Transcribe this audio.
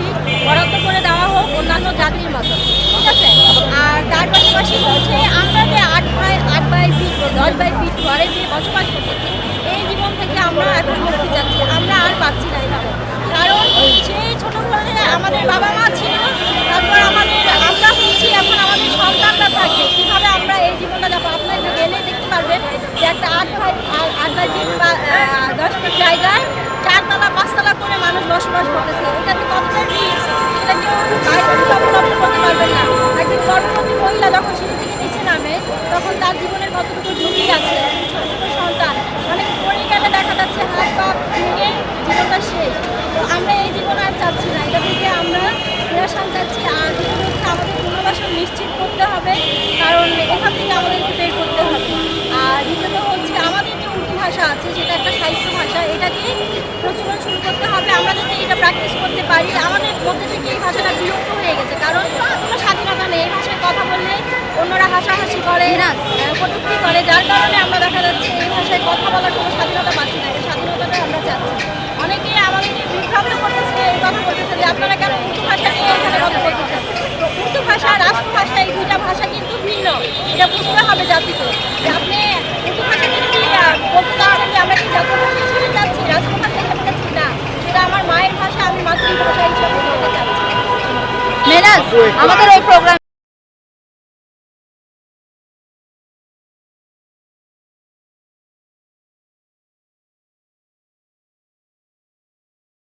পাশাপাশি বরাদ্দ করে দেওয়া হোক অন্যান্য জাতির মতো, ঠিক আছে? আর তার পাশাপাশি হচ্ছে আমরা যে আট বাই আট বাই ফিট দশ বাই ফিট ঘরে যে বসবাস করতেছি, এই জীবন থেকে আমরা এখন মুক্তি যাচ্ছি আমরা আর পাচ্ছি না কারণ সেই ছোট ঘরে আমাদের বাবা মা ছিল, তারপর আমাদের, আমরা হচ্ছি এখন আমাদের সন্তানরা থাকবে কীভাবে আমরা এই জীবনটা যাব? আপনারা গেলে দেখতে পারবেন যে একটা আট বাই আট বাই ফিট বা দশ ফিট জায়গায় বসবাস করতেছে। এটাতে কতটা রিস্ক সেটা কেউ থেকে অবলম্বন করতে পারবেন না। একজন গর্ভবতী মহিলা যখন সিঁড়ি থেকে নিচে নামে, তখন তার জীবনের কতটুকু ঝুঁকি আছে? সন্তান। অনেক পড়ে গেলে দেখা যাচ্ছে হাত পা ভেঙে জীবনটা শেষ। তো আমরা এই জীবন আর চাচ্ছি না। এটা থেকে আমরা নিরাশান চাচ্ছি। আর হচ্ছে আমাদের পুনর্বাসন নিশ্চিত করতে হবে। কারণ এখান থেকে আমাদেরকে বের করতে হবে। আর দ্বিতীয়ত হচ্ছে আমাদের যে উর্দু ভাষা আছে যেটা একটা সাহিত্য ভাষা এটাকে প্রচলন শুরু করতে হবে আমরা যাতে এটা প্র্যাকটিস করতে পারি আমাদের মধ্যে থেকে এই ভাষাটা বিলুপ্ত হয়ে গেছে। কারণ কোনো স্বাধীনতা নেই এই ভাষায় কথা বললে অন্যরা হাসাহাসি করে আহ, কটূক্তি করে যার কারণে আমরা দেখা যাচ্ছে এই ভাষায় কথা বলার কোনো স্বাধীনতা পাচ্ছি না এই স্বাধীনতাটা আমরা চাচ্ছি। অনেকে আমাদেরকে বিভ্রান্ত করতেছে এই কথা বলতেছে যে আপনারা কেন উর্দু ভাষা নিয়ে এখানে কথা বলতেছেন? উর্দু ভাষা রাষ্ট্রভাষা এই দুইটা ভাষা কিন্তু ভিন্ন। এটা বুঝতে হবে জাতিকে। যে আপনি উর্দু ভাষাকে যদি আহ, বলতে চাচ্ছেন যে আমরা কি জাতীয় ভাষা হিসেবে চাচ্ছি রাষ্ট্রভাষা হিসেবে চাচ্ছি না সেটা আমার মায়ের ভাষা আমি মাতৃভাষা হিসেবে বলতে চাচ্ছি মেনাজ আমাদের ওই প্রোগ্রাম